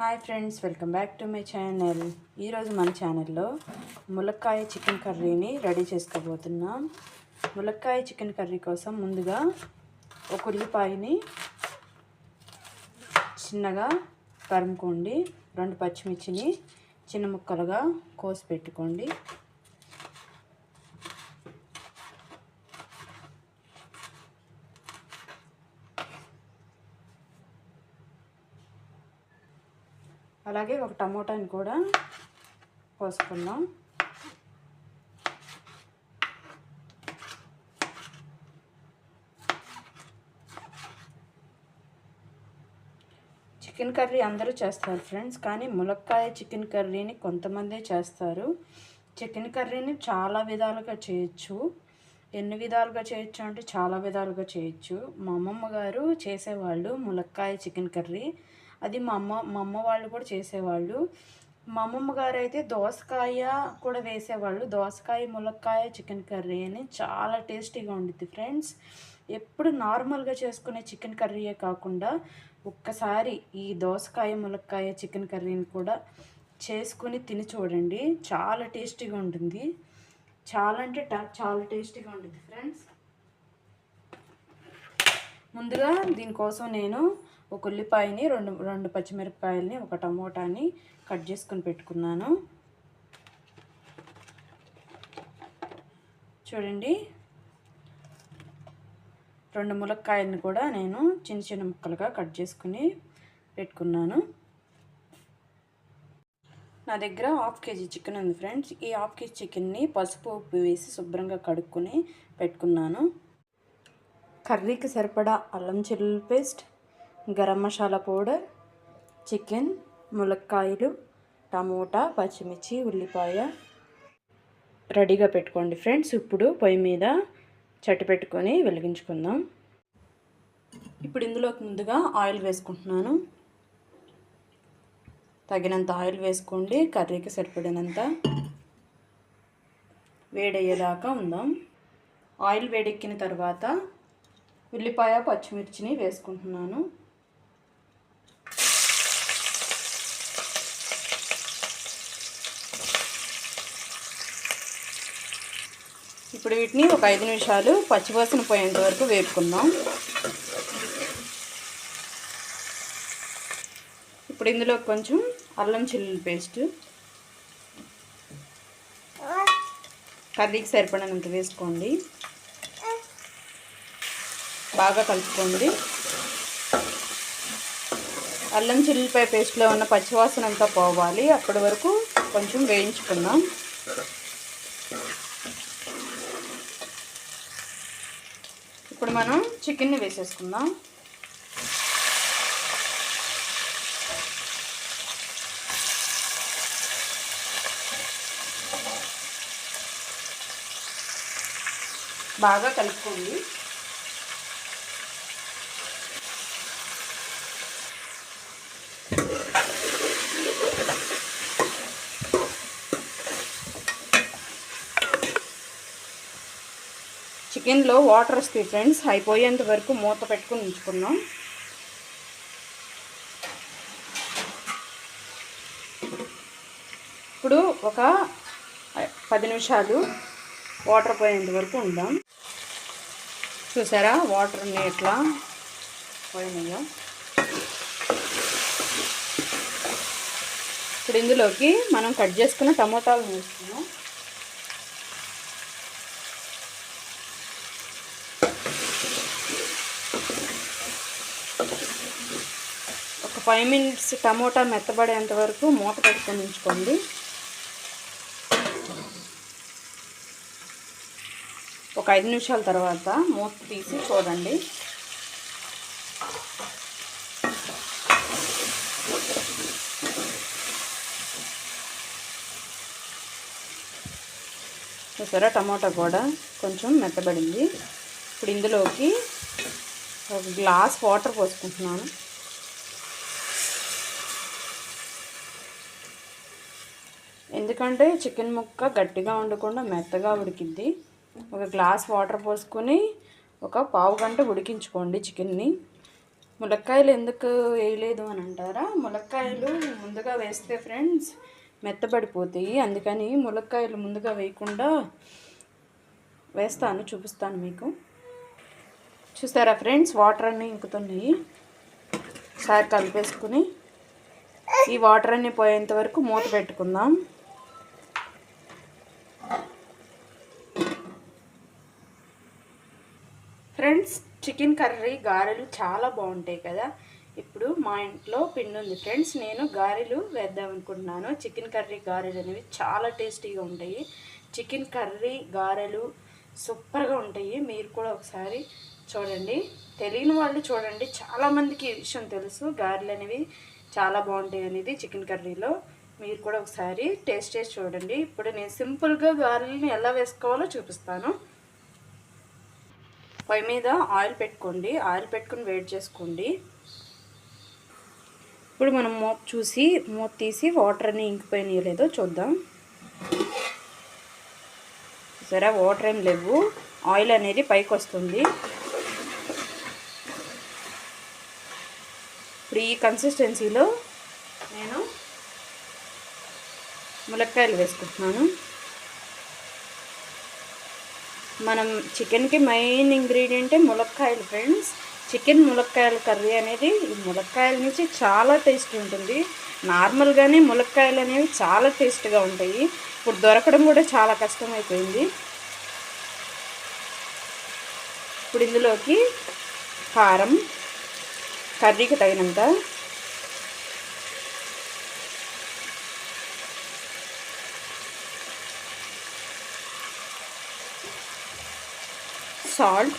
Hi friends welcome back to my channel. ఈరోజు మన ఛానల్లో ములక్కాయ చికెన్ కర్రీని రెడీ చేసుకోబోతున్నాం. ములక్కాయ చికెన్ కర్రీ కోసం ముందుగా ఒక ఉల్లిపాయని చిన్నగా తరుముకోండి రెండు పచ్చిమిర్చిని చిన్న ముక్కలుగా కోసి పెట్టుకోండి. అలాగే ఒక టమోటాని కూడా కోసుకుందాం చికెన్ కర్రీ అందరూ చేస్తారు ఫ్రెండ్స్ కానీ ములక్కాయ చికెన్ కర్రీని కొంతమందే చేస్తారు. చికెన్ కర్రీని చాలా విధాలుగా చేయొచ్చు. ఎన్ని విధాలుగా చేయొచ్చు అంటే చాలా విధాలుగా చేయొచ్చు. మా అమ్మమ్మ గారు చేసేవాళ్ళు ములక్కాయ చికెన్ కర్రీ. అది మా అమ్మ మా అమ్మ వాళ్ళు కూడా చేసేవాళ్ళు. మా అమ్మమ్మ గారు అయితే దోసకాయ కూడా వేసేవాళ్ళు. దోసకాయ ములక్కాయ చికెన్ కర్రీ అని చాలా టేస్టీగా ఉండిద్ది ఫ్రెండ్స్. ఎప్పుడు నార్మల్గా చేసుకునే చికెన్ కర్రీయే కాకుండా ఒక్కసారి ఈ దోసకాయ ములక్కాయ చికెన్ కర్రీని కూడా చేసుకుని తిని చూడండి. చాలా టేస్టీగా ఉంటుంది. చాలా అంటే చాలా టేస్టీగా ఉంటుంది ఫ్రెండ్స్. ముందుగా దీనికోసం నేను ఒక ఉల్లిపాయని రెండు రెండు పచ్చిమిరపకాయలని ఒక టమోటాని కట్ చేసుకొని పెట్టుకున్నాను. చూడండి. రెండు ములక్కాయలను కూడా నేను చిన్న చిన్న ముక్కలుగా కట్ చేసుకుని పెట్టుకున్నాను. నా దగ్గర హాఫ్ కేజీ చికెన్ ఉంది ఫ్రెండ్స్. ఈ హాఫ్ కేజీ చికెన్ని పసుపు ఉప్పు వేసి శుభ్రంగా కడుక్కొని పెట్టుకున్నాను. కర్రీకి సరిపడా అల్లం చెల్లుల paste garam masala powder chicken ములక్కాయలు టమోటా పచ్చిమిర్చి ఉల్లిపాయ రెడీగా పెట్టుకోండి ఫ్రెండ్స్. ఇప్పుడు పొయ్యి మీద చట్టి పెట్టుకొని వెలిగించుకుందాం. ఇప్పుడు ఇందులోకి ముందుగా ఆయిల్ వేసుకుంటున్నాను. తగినంత ఆయిల్ వేసుకోండి కర్రీకి సరిపడినంత వేడయ్యేదాకా ఉందాం. ఆయిల్ వేడెక్కిన తర్వాత ఉల్లిపాయ పచ్చిమిర్చిని వేసుకుంటున్నాను. ఇప్పుడు వీటిని ఒక ఐదు నిమిషాలు పచ్చివాసన పోయేంత వరకు వేపుకుందాం. ఇప్పుడు ఇందులో కొంచెం అల్లం చిల్లుల పేస్ట్. కర్రీకి సరిపడినంత వేసుకోండి. బాగా కలుపుకోండి. అల్లం చిల్లిపాయ పేస్ట్లో ఉన్న పచ్చివాసన అంతా పోవాలి. అప్పటి వరకు కొంచెం వేయించుకుందాం ఇప్పుడు మనం చికెన్ని వేసేసుకుందాం. బాగా కలుపుకోండి. చికెన్లో వాటర్ వస్తాయి ఫ్రెండ్స్ అయిపోయేంత వరకు మూత పెట్టుకుని ఉంచుకున్నాం ఇప్పుడు ఒక పది నిమిషాలు వాటర్ పోయేంత వరకు ఉందాం. చూసారా వాటర్ని ఎట్లా పోయినాయో? ఇప్పుడు ఇందులోకి మనం కట్ చేసుకున్న టమోటాలు వేసుకున్నాం ఒక ఫైవ్ మినిట్స్ టమోటా మెత్తబడేంత వరకు మూత పెట్టుకొని ఉంచుకోండి. ఒక ఐదు నిమిషాల తర్వాత మూత తీసి చూడండి. చూసారా టమాటా కూడా కొంచెం మెత్తబడింది. ఇప్పుడు ఇందులోకి ఒక గ్లాస్ వాటర్ పోసుకుంటున్నాను. ఎందుకంటే చికెన్ ముక్క గట్టిగా ఉండకుండా మెత్తగా ఉడికిద్ది. ఒక గ్లాస్ వాటర్ పోసుకొని ఒక పావు గంట ఉడికించుకోండి చికెన్ని. ములక్కాయలు ఎందుకు వేయలేదు అని అంటారా? ములక్కాయలు ముందుగా వేస్తే ఫ్రెండ్స్ మెత్తబడిపోతాయి. అందుకని ములక్కాయలు ముందుగా వేయకుండా వేస్తాను చూపిస్తాను మీకు. చూసారా ఫ్రెండ్స్? వాటర్ అన్నీ ఇంకుతున్నాయి. ఒకసారి కలిపేసుకుని ఈ వాటర్ అన్నీ పోయేంత వరకు మూత పెట్టుకుందాం. ఫ్రెండ్స్ చికెన్ కర్రీ గారెలు చాలా బాగుంటాయి కదా? ఇప్పుడు మా ఇంట్లో పిండి ఉంది ఫ్రెండ్స్ నేను గారెలు వేద్దాం అనుకుంటున్నాను. చికెన్ కర్రీ గారెలు అనేవి చాలా టేస్టీగా ఉంటాయి. చికెన్ కర్రీ గారెలు సూపర్గా ఉంటాయి. మీరు కూడా ఒకసారి చూడండి. తెలియని వాళ్ళు చూడండి. చాలామందికి ఈ విషయం తెలుసు. గారెలు అనేవి చాలా బాగుంటాయి అనేది చికెన్ కర్రీలో. మీరు కూడా ఒకసారి టేస్ట్ చేసి చూడండి. ఇప్పుడు నేను సింపుల్గా గారెలని ఎలా వేసుకోవాలో చూపిస్తాను. పొయ్యి మీద ఆయిల్ పెట్టుకోండి. ఆయిల్ పెట్టుకుని వేడి చేసుకోండి. ఇప్పుడు మనం మూత చూసి మూత తీసి వాటర్ అన్ని ఇంకిపోయినాయో లేదో చూద్దాం. సరే వాటర్ ఏం లేవు. ఆయిల్ అనేది పైకి వస్తుంది. ఇప్పుడు ఈ కన్సిస్టెన్సీలో నేను ములక్కాయలు వేసుకుంటున్నాను. మనం చికెన్కి మెయిన్ ఇంగ్రీడియంటే ములక్కాయలు ఫ్రెండ్స్. చికెన్ ములక్కాయల కర్రీ అనేది ఈ ములక్కాయల నుంచి చాలా టేస్ట్ ఉంటుంది. నార్మల్గానే ములక్కాయలు అనేవి చాలా టేస్ట్గా ఉంటాయి. ఇప్పుడు దొరకడం కూడా చాలా కష్టమైపోయింది. ఇప్పుడు ఇందులోకి కారం కర్రీకి తగినంత. సాల్ట్.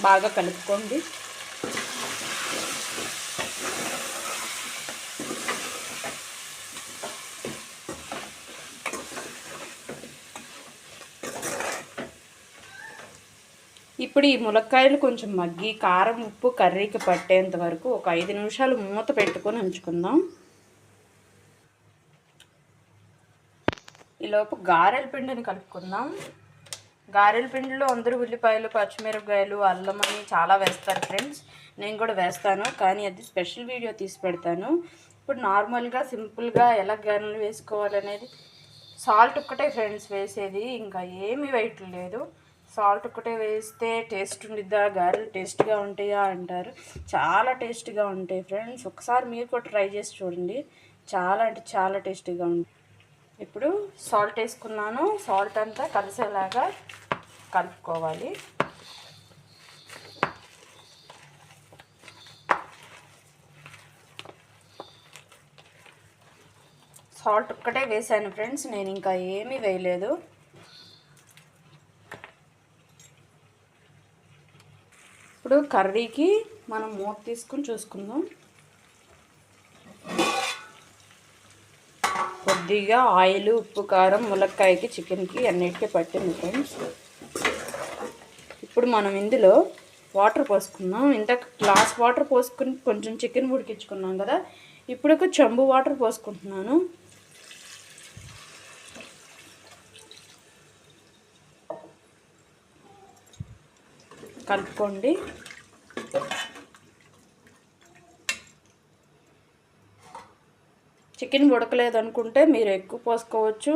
బాగా కలుపుకోండి. ఇప్పుడు ఈ ములక్కాయలు కొంచెం మగ్గి కారం ఉప్పు కర్రీకి పట్టేంత వరకు ఒక ఐదు నిమిషాలు మూత పెట్టుకొని ఉంచుకుందాం. ఈలోపు గారెల పిండిని కలుపుకుందాం. గారెల పిండిలో అందరూ ఉల్లిపాయలు పచ్చిమిరపకాయలు అల్లం అని చాలా వేస్తారు ఫ్రెండ్స్. నేను కూడా వేస్తాను కానీ అది స్పెషల్ వీడియో తీసి పెడతాను. ఇప్పుడు నార్మల్గా సింపుల్గా ఎలా గారెలు వేసుకోవాలనేది సాల్ట్ ఒక్కటే ఫ్రెండ్స్ వేసేది ఇంకా ఏమీ వెయిట్ లేదు. సాల్ట్ ఒకటే వేస్తే టేస్ట్ ఉండిద్దా? గారెలు టేస్ట్గా ఉంటాయా? అంటారు. చాలా టేస్ట్గా ఉంటాయి ఫ్రెండ్స్. ఒకసారి మీరు కూడా ట్రై చేసి చూడండి. చాలా అంటే చాలా టేస్టీగా ఉంటుంది ఇప్పుడు సాల్ట్ వేసుకున్నాను. సాల్ట్ అంతా కలిసేలాగా కలుపుకోవాలి. సాల్ట్ ఒక్కటే వేసాను ఫ్రెండ్స్. నేను ఇంకా ఏమీ వేయలేదు. ఇప్పుడు కర్రీకి మనం మూత తీసుకుని చూసుకుందాం. కొద్దిగా ఆయిల్ ఉప్పు కారం ములక్కాయకి చికెన్కి అన్నిటికీ పట్టింది ఫ్రెండ్స్. ఇప్పుడు మనం ఇందులో వాటర్ పోసుకుందాం. ఇంత గ్లాస్ వాటర్ పోసుకుని కొంచెం చికెన్ ఉడికించుకున్నాం కదా. ఇప్పుడు ఒక చెంబు వాటర్ పోసుకుంటున్నాను. కలుపుకోండి. చికెన్ ఉడకలేదు అనుకుంటే మీరు ఎక్కువ పోసుకోవచ్చు.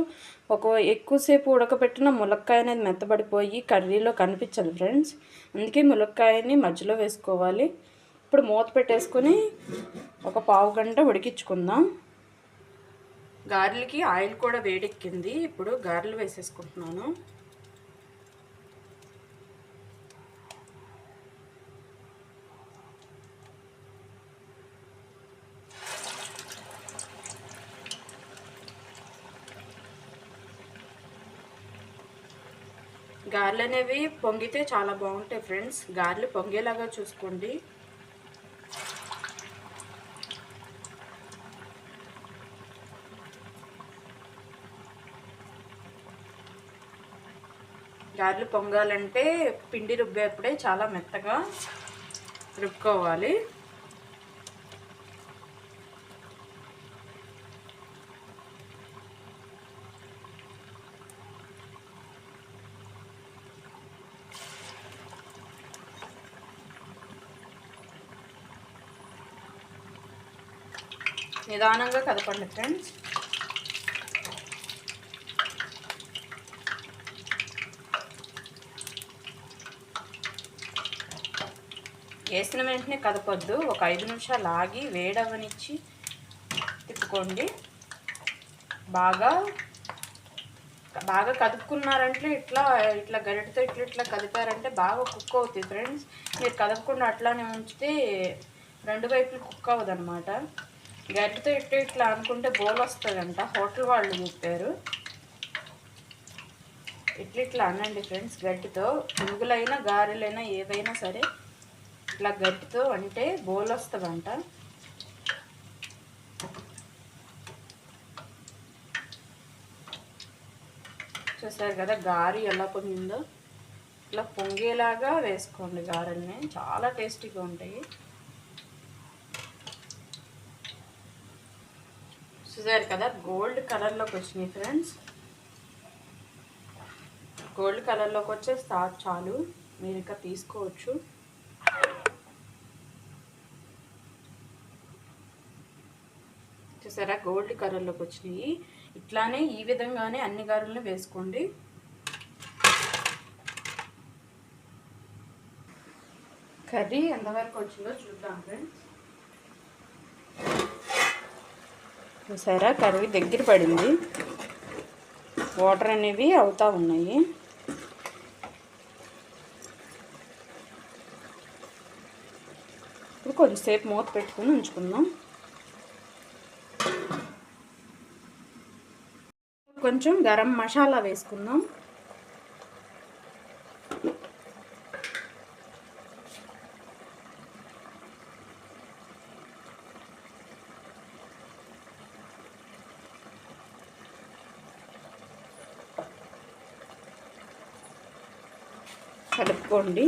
ఒక ఎక్కువసేపు ఉడకబెట్టిన ములక్కాయ అనేది మెత్తబడిపోయి కర్రీలో కనిపించదు ఫ్రెండ్స్. అందుకే ములక్కాయని మధ్యలో వేసుకోవాలి. ఇప్పుడు మూత పెట్టేసుకొని ఒక పావు గంట ఉడికించుకుందాం. గారెలకి ఆయిల్ కూడా వేడెక్కింది. ఇప్పుడు గారెలు వేసేసుకుంటున్నాను. గారెలు అనేవి పొంగితే చాలా బాగుంటాయి ఫ్రెండ్స్. గారెలు పొంగేలాగా చూసుకోండి. గారెలు పొంగాలంటే పిండి రుబ్బేప్పుడే చాలా మెత్తగా రుబ్బుకోవాలి. నిదానంగా కదపండి ఫ్రెండ్స్. వేసిన వెంటనే కదపొద్దు. ఒక ఐదు నిమిషాలు ఆగి వేడవనిచ్చి తిప్పుకోండి. బాగా బాగా కదుపుకున్నారంటే ఇట్లా ఇట్లా గరిటతో ఇట్లా ఇట్లా కదిపారంటే బాగా కుక్ అవుతుంది ఫ్రెండ్స్. మీరు కదపకుండా అట్లానే ఉంచితే రెండు వైపులు కుక్ అవ్వదు గట్టితో ఇట్టు ఇట్లా అనుకుంటే బోల్ వస్తుందంట. హోటల్ వాళ్ళు చెప్పారు. ఇట్లా ఇట్లా అనండి ఫ్రెండ్స్ గడ్డితో పురుగులైనా గారెలైనా ఏదైనా సరే ఇట్లా గడ్డితో అంటే బోల్ వస్తుందంట. చూసారు కదా గారి ఎలా పొంగిందో? ఇట్లా పొంగేలాగా వేసుకోండి గారెల్ని. చాలా టేస్టీగా ఉంటాయి. చూసారు కదా? గోల్డ్ కలర్లోకి వచ్చినాయి ఫ్రెండ్స్ గోల్డ్ కలర్లోకి వచ్చే స్టార్ చాలు. మీరు ఇంకా తీసుకోవచ్చు. చూసారా? గోల్డ్ కలర్లోకి వచ్చినాయి. ఇట్లానే ఈ విధంగానే అన్ని గారెలను వేసుకోండి. కర్రీ ఎంతవరకు వచ్చిందో చూద్దాం ఫ్రెండ్స్ చూసారా? కర్రీ దగ్గర పడింది. వాటర్ అనేవి అవుతూ ఉన్నాయి. ఇప్పుడు కొంచెంసేపు మూత పెట్టుకుని ఉంచుకుందాం. కొంచెం గరం మసాలా వేసుకుందాం. కలుపుకోండి.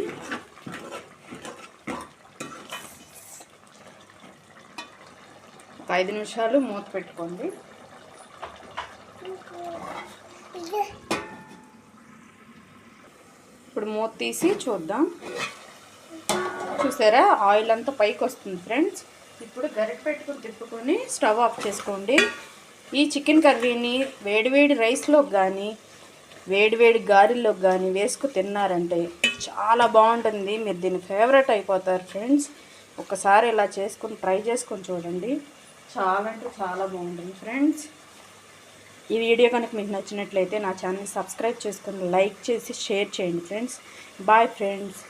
ఒక ఐదు నిమిషాలు మూత పెట్టుకోండి. ఇప్పుడు మూత తీసి చూద్దాం. చూసారా? ఆయిల్ అంతా పైకి వస్తుంది ఫ్రెండ్స్. ఇప్పుడు గరిట పెట్టుకుని తిప్పుకొని స్టవ్ ఆఫ్ చేసుకోండి. ఈ చికెన్ కర్రీని వేడివేడి రైస్లో కానీ వేడివేడి గారెల్లోకి కానీ వేసుకు తిన్నారంటే చాలా బాగుంటుంది. మీరు దీని ఫేవరెట్ అయిపోతారు ఫ్రెండ్స్ ఒకసారి ఇలా చేసుకొని ట్రై చేసుకొని చూడండి. చాలా అంటే చాలా బాగుంటుంది ఫ్రెండ్స్ ఈ వీడియో కనుక మీకు నచ్చినట్లయితే నా ఛానల్ సబ్స్క్రైబ్ చేసుకొని లైక్ చేసి షేర్ చేయండి ఫ్రెండ్స్ బాయ్ ఫ్రెండ్స్